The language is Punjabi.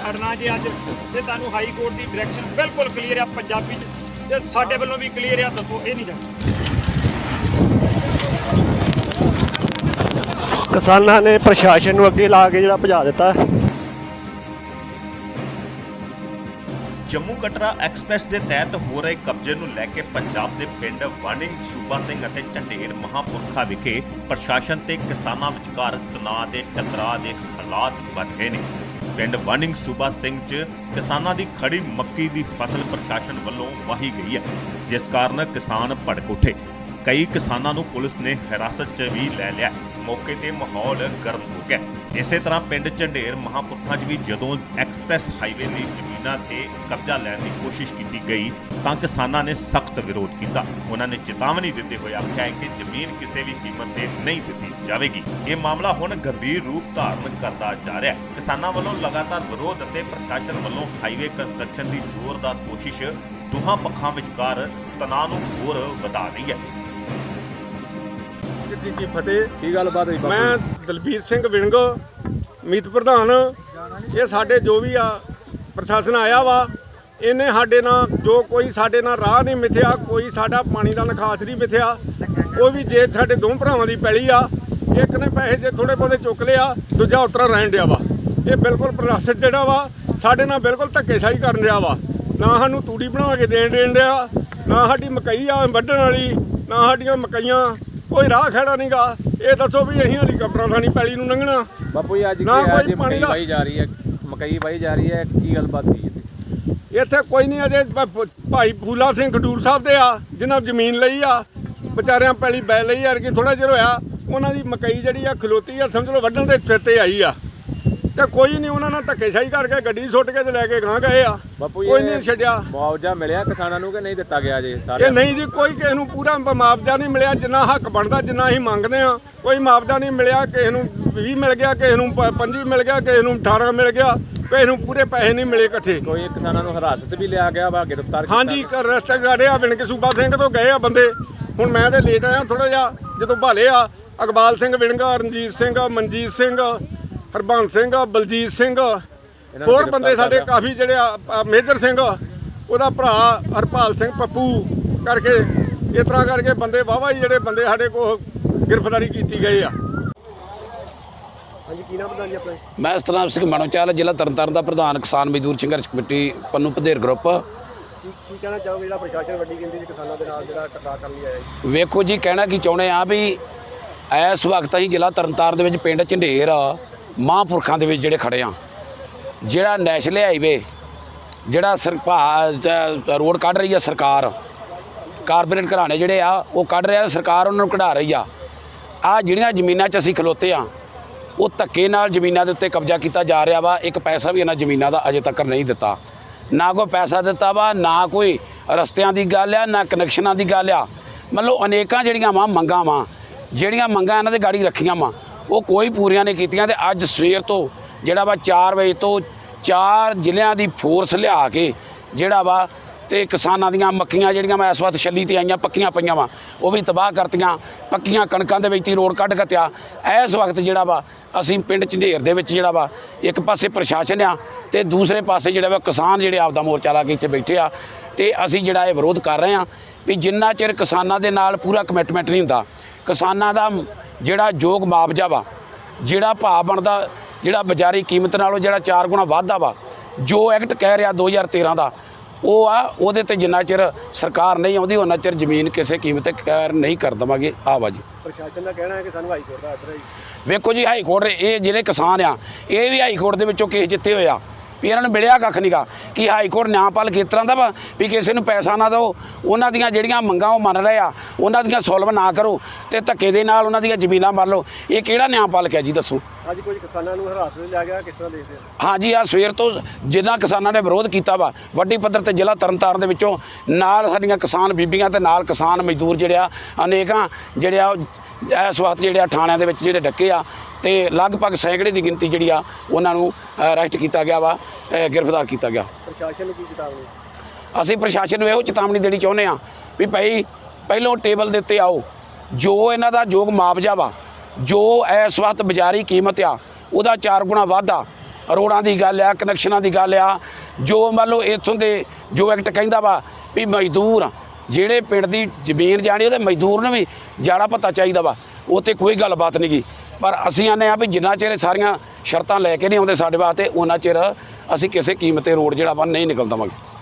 ਅੜਨਾ ਜੇ ਅੱਜ ਤੇ ਤੁਹਾਨੂੰ ਹਾਈ ਕੋਰਟ ਦੀ ਡਾਇਰੈਕਸ਼ਨ ਬਿਲਕੁਲ ਕਲੀਅਰ ਆ ਪੰਜਾਬੀ ਚ ਤੇ ਸਾਡੇ ਵੱਲੋਂ ਵੀ ਕਲੀਅਰ ਆ ਦੱਸੋ ਇਹ ਨਹੀਂ ਕਿਸਾਨਾਂ ਨੇ ਪ੍ਰਸ਼ਾਸਨ ਨੂੰ ਅੱਗੇ ਲਾ ਕੇ ਜਿਹੜਾ ਭਜਾ ਦਿੱਤਾ। ਜੰਮੂ ਕਟਰਾ ਐਕਸਪ੍ਰੈਸ ਦੇ ਤਹਿਤ ਹੋ ਰਹੇ ਕਬਜ਼ੇ ਨੂੰ ਲੈ ਕੇ ਪੰਜਾਬ ਦੇ ਪਿੰਡ ਵਾਨਿੰਗ ਸੂਬਾ ਸਿੰਘ ਅਤੇ ਝੰਡੇਰ ਮਹਾਪੁਰਖਾ ਵਿਖੇ ਪ੍ਰਸ਼ਾਸਨ ਤੇ ਕਿਸਾਨਾਂ ਵਿਚਕਾਰ ਤਣਾਅ ਦੇ ਟਕਰਾਅ ਦੇ ਹਾਲਾਤ ਬਣ ਗਏ ਨੇ। ਪਿੰਡ ਵਾਨਿੰਗ ਸੂਬਾ ਸਿੰਘ 'ਚ ਕਿਸਾਨਾਂ ਦੀ ਖੜੀ ਮੱਕੀ ਦੀ ਫਸਲ ਪ੍ਰਸ਼ਾਸਨ ਵੱਲੋਂ ਵਾਹੀ ਗਈ ਹੈ, ਜਿਸ ਕਾਰਨ ਕਿਸਾਨ ਭੜਕ ਉੱਠੇ। ਕਈ ਕਿਸਾਨਾਂ ਨੂੰ ਪੁਲਿਸ ਨੇ ਹਿਰਾਸਤ 'ਚ ਵੀ ਲੈ ਲਿਆ। ਮੌਕੇ ਤੇ ਮਾਹੌਲ ਗਰਮ ਹੋ ਗਿਆ। ਇਸੇ ਤਰ੍ਹਾਂ ਪਿੰਡ ਝੰਡੇਰ ਮਹਾਪੁਰਖਾਂ 'ਚ ਵੀ ਜਦੋਂ ਐਕਸਪ੍ਰੈਸ ਹਾਈਵੇ ਦੀ ਜ਼ਮੀਨਾਂ ਤੇ ਕਬਜ਼ਾ ਲੈਣ ਦੀ ਕੋਸ਼ਿਸ਼ ਕੀਤੀ ਗਈ, ਤਾਂ ਕਿਸਾਨਾਂ ਨੇ ਸਖਤ ਵਿਰੋਧ ਕੀਤਾ। ਉਹਨਾਂ ਨੇ ਚੇਤਾਵਨੀ ਦਿੰਦੇ ਹੋਏ ਆਖਿਆ ਕਿ ਜ਼ਮੀਨ ਕਿਸੇ ਵੀ ਕੀਮਤ ਤੇ ਨਹੀਂ ਦਿੱਤੀ ਜਾਵੇਗੀ। ਇਹ ਮਾਮਲਾ ਹੁਣ ਗੰਭੀਰ ਰੂਪ ਧਾਰਨ ਕਰਦਾ ਜਾ ਰਿਹਾ ਹੈ। ਕਿਸਾਨਾਂ ਵੱਲੋਂ ਲਗਾਤਾਰ ਵਿਰੋਧ ਅਤੇ ਪ੍ਰਸ਼ਾਸਨ ਵੱਲੋਂ ਹਾਈਵੇ ਕੰਸਟਰਕਸ਼ਨ ਦੀ ਜ਼ੋਰਦਾਰ ਕੋਸ਼ਿਸ਼ ਦੋਹਾਂ ਪੱਖਾਂ ਵਿਚਕਾਰ ਤਣਾਅ ਨੂੰ ਹੋਰ ਵਧਾ ਰਹੀ ਹੈ। ਜੀ ਕੀ ਫਤਿਹ। ਕੀ ਗੱਲਬਾਤ ਬਾਪੂ ਮੈਂ ਦਲਬੀਰ ਸਿੰਘ ਵਿੰਗ ਮੀਤ ਪ੍ਰਧਾਨ। ਇਹ ਸਾਡੇ ਜੋ ਵੀ ਆ ਪ੍ਰਸ਼ਾਸਨ ਆਇਆ ਵਾ ਇਹਨੇ ਸਾਡੇ ਨਾਲ ਜੋ ਕੋਈ ਸਾਡੇ ਨਾਲ ਰਾਹ ਨਹੀਂ ਮਿਥਿਆ ਕੋਈ ਸਾਡਾ ਪਾਣੀ ਦਾ ਨਿਕਾਸ ਨਹੀਂ ਮਿਥਿਆ ਕੋਈ ਵੀ ਜੇ ਸਾਡੇ ਦੋ ਭਰਾਵਾਂ ਦੀ ਪੈਲੀ ਆ ਇੱਕ ਨੇ ਪੈਸੇ ਜੇ ਥੋੜੇ ਬਹੁਤੇ ਚੁੱਕ ਲਿਆ ਦੂਜਾ ਉਤਰਾ ਰਹਿਣ ਡਿਆ ਵਾ। ਇਹ ਬਿਲਕੁਲ ਪ੍ਰਸ਼ਾਸਨ ਜਿਹੜਾ ਵਾ ਸਾਡੇ ਨਾਲ ਬਿਲਕੁਲ ਧੱਕੇਸ਼ਾਹੀ ਕਰਨ ਰਿਹਾ ਵਾ। ਨਾ ਸਾਨੂੰ ਤੂੜੀ ਬਣਾ ਕੇ ਦੇਣ ਦੇਣ ਡਿਆ ਨਾ ਸਾਡੀ ਮਕਈ ਆ ਵੱਢਣ ਵਾਲੀ ਨਾ ਸਾਡੀਆਂ ਮਕਈਆਂ ਕੋਈ ਰਾਹ ਖੜਾ ਨਹੀਂਗਾ ਇਹ ਦੱਸੋ ਵੀ ਅਸੀਂ ਹੈਲੀਕਾਪਟਰਾਂ ਥਾਣੀ ਪੈਲੀ ਨੂੰ ਲੰਘਣਾ। ਬਾਪੂ ਜੀ ਅੱਜ ਨਾ ਕੀ ਕੋਈ ਅੱਜ ਪਾਣੀ ਮਕਈ ਦਾ- ਵਾਈ ਜਾ ਰਹੀ ਹੈ। ਮਕਈ ਵਾਈ ਜਾ ਰਹੀ ਹੈ। ਕੀ ਗੱਲਬਾਤ ਹੋਈ ਹੈ ਇੱਥੇ ਕੋਈ ਨਹੀਂ ਅਜੇ ਭ- ਭਾਈ ਫੂਲਾ ਸਿੰਘ ਖਡੂਰ ਸਾਹਿਬ ਦੇ ਆ ਜਿਨ੍ਹਾਂ ਜ਼ਮੀਨ ਲਈ ਆ। ਵਿਚਾਰਿਆਂ ਪੈਲੀ ਬੈ ਲਈ ਯਾਰ ਕਿ ਥੋੜਾ ਚਿਰ ਹੋਇਆ। ਉਹਨਾਂ ਦੀ ਮਕਈ ਜਿਹੜੀ ਆ ਖਲੋਤੀ ਆ ਸਮਝ ਲਓ ਵੱਢਣ ਦੇ ਸਿਰ ਤੇ ਆਈ ਆ। ਤੇ ਕੋਈ ਨਹੀਂ ਉਹਨਾਂ ਨਾਲ ਧੱਕੇਸ਼ਾਹੀ ਕਰਕੇ ਗੱਡੀ ਸੁੱਟ ਕੇ ਤੇ ਲੈ ਕੇ ਗਾਂ ਗਏ ਆ। ਬਾਪੂ ਕੋਈ ਇਹ ਨਹੀਂ ਛੱਡਿਆ। ਮੁਆਵਜ਼ਾ ਮਿਲਿਆ ਕਿਸਾਨਾਂ ਨੂੰ ਕਿ ਨਹੀਂ ਦਿੱਤਾ ਗਿਆ ਜੇ ਸਾਰੇ ਇਹ ਨਹੀਂ ਜੀ ਕੋਈ ਕਿਸੇ ਨੂੰ ਪੂਰਾ ਮੁਆਵਜ਼ਾ ਨਹੀਂ ਮਿਲਿਆ ਜਿੰਨਾ ਹੱਕ ਬਣਦਾ ਜਿੰਨਾ ਅਸੀਂ ਮੰਗਦੇ ਆ ਕੋਈ ਮੁਆਵਜ਼ਾ ਨਹੀਂ ਮਿਲਿਆ ਕਿਸੇ ਨੂੰ 20 ਮਿਲ ਗਿਆ ਕਿਸੇ ਨੂੰ 25 ਮਿਲ ਗਿਆ ਕਿਸੇ ਨੂੰ 18 ਮਿਲ ਗਿਆ ਕਿਸੇ ਨੂੰ ਪੂਰੇ ਪੈਸੇ ਨਹੀਂ ਮਿਲੇ ਇਕੱਠੇ। ਕੋਈ ਕਿਸਾਨਾਂ ਨੂੰ ਹਿਰਾਸਤ ਵੀ ਲਿਆ ਗਿਆ ਵਾ ਗ੍ਰਿਫਤਾਰ ਕੀਤਾ ਹਾਂਜੀ ਰਸਤੇ ਗਾੜੇ ਆ ਵਿਣਕ ਸੂਬਾ ਸਿੰਘ ਤੋਂ ਗਏ ਆ ਬੰਦੇ। ਹੁਣ ਮੈਂ ਤੇ ਲੇਟ ਆਇਆ ਥੋੜਾ ਜਿਹਾ ਜਦੋਂ ਭਾਲੇ ਆ ਅਕਬਾਲ ਸਿੰਘ ਵਿਣਗਾ ਰਣਜੀਤ ਸਿੰਘ ਮਨਜੀਤ ਸਿੰਘ ਹਰਬੰਸ ਸਿੰਘ ਬਲਜੀਤ ਸਿੰਘ। ਹੋਰ ਬੰਦੇ ਸਾਡੇ। ਕਾਫੀ ਜਿਹੜੇ ਆ ਆ ਮੇਜਰ ਸਿੰਘ ਉਹਦਾ ਭਰਾ ਹਰਪਾਲ ਸਿੰਘ ਪੱਪੂ ਕਰਕੇ ਇਸ ਤਰ੍ਹਾਂ ਕਰਕੇ ਬੰਦੇ ਵਾਵਾ ਹੀ ਜਿਹੜੇ ਬੰਦੇ ਸਾਡੇ ਕੋਲ ਗ੍ਰਿਫਤਾਰੀ ਕੀਤੀ ਗਏ ਆ। ਹਾਂਜੀ ਕੀ ਨਾਮ ਬਤਾ ਜੀ ਆਪਣਾ? ਮੈਂ ਸਤਨਾਮ ਸਿੰਘ ਮਨੋਚਾਲ ਜ਼ਿਲ੍ਹਾ ਤਰਨਤਾਰਨ ਦਾ ਪ੍ਰਧਾਨ ਕਿਸਾਨ ਮਜ਼ਦੂਰ ਸੰਘਰਸ਼ ਕਮੇਟੀ ਪੰਨੂ ਪਧੇਰ ਗਰੁੱਪ ਕੀ ਕੀ ਕਹਿਣਾ ਚਾਹੋਗੇ ਜਿਹੜਾ ਪ੍ਰਸ਼ਾਸਨ ਵੱਡੀ ਗਿਣਤੀ ਦੇ ਕਿਸਾਨਾਂ ਦੇ ਨਾਲ ਜਿਹੜਾ ਟਕਰਾਅ ਕਰਨ ਲਈ ਆਇਆ ਜੀ? ਵੇਖੋ ਜੀ ਕਹਿਣਾ ਕੀ ਚਾਹੁੰਦੇ ਆ ਵੀ ਇਸ ਵਕਤ ਅਸੀਂ ਜ਼ਿਲ੍ਹਾ ਤਰਨਤਾਰਨ ਦੇ ਵਿੱਚ ਪਿੰਡ ਝੰਡੇਰ ਮਹਾਂਪੁਰਖਾਂ ਦੇ ਵਿੱਚ ਜਿਹੜੇ ਖੜੇ ਆ, ਜਿਹੜਾ ਨੈਸ਼ਨਲ ਹਾਈਵੇ ਜਿਹੜਾ ਸਰਕਾਰ ਰੋਡ ਕੱਢ ਰਹੀ ਆ ਸਰਕਾਰ, ਕਾਰਪੋਰੇਟ ਘਰਾਣੇ ਜਿਹੜੇ ਆ, ਉਹ ਕੱਢ ਰਿਹਾ ਸਰਕਾਰ ਉਹਨਾਂ ਨੂੰ ਕਢਾ ਰਹੀ ਆ। ਆ ਜਿਹੜੀਆਂ ਜ਼ਮੀਨਾਂ 'ਚ ਅਸੀਂ ਖਲੋਤੇ ਆ, ਉਹ ਧੱਕੇ ਨਾਲ ਜ਼ਮੀਨਾਂ ਦੇ ਉੱਤੇ ਕਬਜ਼ਾ ਕੀਤਾ ਜਾ ਰਿਹਾ ਵਾ, ਇੱਕ ਪੈਸਾ ਵੀ ਇਹਨਾਂ ਜ਼ਮੀਨਾਂ ਦਾ ਅਜੇ ਤੱਕ ਨਹੀਂ ਦਿੱਤਾ। ਨਾ ਕੋਈ ਪੈਸਾ ਦਿੱਤਾ ਵਾ, ਨਾ ਕੋਈ ਰਸਤਿਆਂ ਦੀ ਗੱਲ ਆ, ਨਾ ਕਨੈਕਸ਼ਨਾਂ ਦੀ ਗੱਲ ਆ। ਮਤਲਬ ਅਨੇਕਾਂ ਜਿਹੜੀਆਂ ਵਾ ਮੰਗਾਂ ਵਾ, ਜਿਹੜੀਆਂ ਮੰਗਾਂ ਇਹਨਾਂ ਦੇ ਗਾੜੀ ਰੱਖੀਆਂ ਵਾ ਉਹ ਕੋਈ ਪੂਰੀਆਂ ਨਹੀਂ ਕੀਤੀਆਂ ਤੇ ਅੱਜ ਸਵੇਰ ਤੋਂ ਜਿਹੜਾ ਵਾ 4 ਵਜੇ ਤੋਂ ਚਾਰ ਜ਼ਿਲ੍ਹਿਆਂ ਦੀ ਫੋਰਸ ਲਿਆ ਕੇ ਜਿਹੜਾ ਵਾ ਤੇ ਕਿਸਾਨਾਂ ਦੀਆਂ ਮੱਕੀਆਂ ਜਿਹੜੀਆਂ ਮੈਂ ਇਸ ਵਕਤ ਛੱਲੀ ਤੇ ਆਈਆਂ, ਪੱਕੀਆਂ ਪਈਆਂ ਵਾ, ਉਹ ਵੀ ਤਬਾਹ ਕਰਤੀਆਂ, ਪੱਕੀਆਂ ਕਣਕਾਂ ਦੇ ਵਿੱਚ ਹੀ ਰੋਡ ਕੱਢ ਕੱਤਿਆ ਇਸ ਵਕਤ ਜਿਹੜਾ ਵਾ ਅਸੀਂ ਪਿੰਡ ਝੰਡੇਰ ਦੇ ਵਿੱਚ ਜਿਹੜਾ ਵਾ ਇੱਕ ਪਾਸੇ ਪ੍ਰਸ਼ਾਸਨ ਆ ਤੇ ਦੂਸਰੇ ਪਾਸੇ ਜਿਹੜਾ ਵਾ ਕਿਸਾਨ ਜਿਹੜੇ ਆਪਦਾ ਮੋਰਚਾ ਲਾ ਕੇ ਇੱਥੇ ਬੈਠੇ ਆ ਤੇ ਅਸੀਂ ਜਿਹੜਾ ਇਹ ਵਿਰੋਧ ਕਰ ਰਹੇ ਆ ਵੀ ਜਿੰਨਾ ਚਿਰ ਕਿਸਾਨਾਂ ਦੇ ਨਾਲ ਪੂਰਾ ਕਮਿਟਮੈਂਟ ਨਹੀਂ ਹੁੰਦਾ, ਕਿਸਾਨਾਂ ਦਾ ਜਿਹੜਾ ਯੋਗ ਮੁਆਵਜ਼ਾ ਵਾ ਜਿਹੜਾ ਭਾਅ ਬਣਦਾ ਜਿਹੜਾ ਬਾਜ਼ਾਰੀ ਕੀਮਤ ਨਾਲੋਂ ਜਿਹੜਾ 4 ਗੁਣਾ ਵਾਧਾ ਵਾ ਜੋ ਐਕਟ ਕਹਿ ਰਿਹਾ 2013 ਦਾ ਉਹ ਆ ਉਹਦੇ ਤੇ ਜਿੰਨਾ ਚਿਰ ਸਰਕਾਰ ਨਹੀਂ ਆਉਂਦੀ ਉਹਨਾਂ ਚਿਰ ਜ਼ਮੀਨ ਕਿਸੇ ਕੀਮਤ ਤੇ ਖੈਰ ਨਹੀਂ ਕਰ ਦਵਾਂਗੇ। ਆਵਾ ਜੀ। ਪ੍ਰਸ਼ਾਸਨ ਦਾ ਕਹਿਣਾ ਹੈ ਕਿ ਸਾਨੂੰ ਹਾਈ ਕੋਰਟ ਦਾ ਆਰਡਰ ਹੈ ਵੇਖੋ ਜੀ ਹਾਈ ਕੋਰਟ ਇਹ ਜਿਹੜੇ ਕਿਸਾਨ ਆ ਇਹ ਵੀ ਹਾਈ ਕੋਰਟ ਦੇ ਵਿੱਚੋਂ ਕੇਸ ਜਿੱਤੇ ਹੋਇਆ ਵੀ ਇਹਨਾਂ ਨੂੰ ਮਿਲਿਆ ਕੱਖ ਨਹੀਂਗਾ ਕਿ ਹਾਈ ਕੋਰਟ ਨਿਆਂਪਾਲ ਤਰ੍ਹਾਂ ਦਾ ਵਾ ਵੀ ਕਿਸੇ ਨੂੰ ਪੈਸਾ ਨਾ ਦਿਓ? ਉਹਨਾਂ ਦੀਆਂ ਜਿਹੜੀਆਂ ਮੰਗਾਂ ਉਹ ਮੰਨ ਰਹੇ ਆ ਉਹਨਾਂ ਦੀਆਂ ਸੋਲਵ ਨਾ ਕਰੋ ਤੇ ਧੱਕੇ ਦੇ ਨਾਲ ਉਹਨਾਂ ਦੀਆਂ ਜ਼ਮੀਨਾਂ ਮੰਨ ਲਓ। ਇਹ ਕਿਹੜਾ ਨਿਆਂਪਾਲ ਹੈ ਜੀ ਦੱਸੋ? ਅੱਜ ਕੁਝ ਕਿਸਾਨਾਂ ਨੂੰ ਹਿਰਾਸਤ ਵਿੱਚ ਲਿਆ ਗਿਆ ਕਿਸ ਤਰ੍ਹਾਂ ਦੇਖਦੇ ਹੋ? ਹਾਂਜੀ ਆ ਸਵੇਰ ਤੋਂ ਜਿਨ੍ਹਾਂ ਕਿਸਾਨਾਂ ਨੇ ਵਿਰੋਧ ਕੀਤਾ ਵਾ ਵੱਡੀ ਪੱਧਰ ਤੇ ਜ਼ਿਲ੍ਹਾ ਤਰਨਤਾਰਨ ਦੇ ਵਿੱਚੋਂ ਨਾਲ ਸਾਡੀਆਂ ਕਿਸਾਨ ਬੀਬੀਆਂ ਤੇ ਨਾਲ ਕਿਸਾਨ ਮਜ਼ਦੂਰ ਜਿਹੜੇ ਆ ਅਨੇਕਾਂ ਜਿਹੜੇ ਆ ਉਹ ਇਸ ਵਕਤ ਜਿਹੜੇ ਆ ਥਾਣਿਆਂ ਦੇ ਵਿੱਚ ਜਿਹੜੇ ਡੱਕੇ ਆ ਤੇ ਲਗਭਗ ਸੈਂਕੜੇ ਦੀ ਗਿਣਤੀ ਜਿਹੜੀ ਆ ਉਹਨਾਂ ਨੂੰ ਅਰੈਸਟ ਕੀਤਾ ਗਿਆ ਵਾ ਗ੍ਰਿਫਤਾਰ ਕੀਤਾ ਗਿਆ। ਪ੍ਰਸ਼ਾਸਨ ਨੂੰ ਕੀ ਚੇਤਾਵਨੀ? ਅਸੀਂ ਪ੍ਰਸ਼ਾਸਨ ਨੂੰ ਇਹੋ ਚੇਤਾਵਨੀ ਦੇਣੀ ਚਾਹੁੰਦੇ ਆ ਵੀ ਭਾਈ ਪਹਿਲੋਂ ਟੇਬਲ ਦੇ ਉੱਤੇ ਆਓ। ਜੋ ਇਹਨਾਂ ਦਾ ਯੋਗ ਮੁਆਵਜ਼ਾ ਵਾ ਜੋ ਇਸ ਵਕਤ ਬਾਜ਼ਾਰੀ ਕੀਮਤ ਆ ਉਹਦਾ 4 ਗੁਣਾ ਵਾਧਾ ਰੋਡਾਂ ਦੀ ਗੱਲ ਆ ਕਨੈਕਸ਼ਨਾਂ ਦੀ ਗੱਲ ਆ। ਜੋ ਮੰਨ ਲਓ ਇੱਥੋਂ ਦੇ ਜੋ ਐਕਟ ਕਹਿੰਦਾ ਵਾ ਵੀ ਮਜ਼ਦੂਰ ਜਿਹੜੇ ਪਿੰਡ ਦੀ ਜ਼ਮੀਨ ਜਾਣੀ, ਉਹਦੇ ਮਜ਼ਦੂਰ ਨੂੰ ਵੀ ਜਾੜਾ ਪਤਾ ਚਾਹੀਦਾ ਵਾ ਉਹ ਤੇ ਕੋਈ ਗੱਲਬਾਤ ਨਹੀਂ ਗੀ। ਪਰ ਅਸੀਂ ਆਨੇ ਆ ਵੀ ਜਿੰਨਾ ਚਿਰ ਸਾਰੀਆਂ ਸ਼ਰਤਾਂ ਲੈ ਕੇ ਨਹੀਂ ਆਉਂਦੇ ਸਾਡੇ ਵਾਸਤੇ, ਉਹਨਾਂ ਚਿਰ ਅਸੀਂ ਕਿਸੇ ਕੀਮਤ 'ਤੇ ਰੋਡ ਜਿਹੜਾ ਵਾ ਨਹੀਂ ਨਿਕਲ ਦਵਾਂਗੇ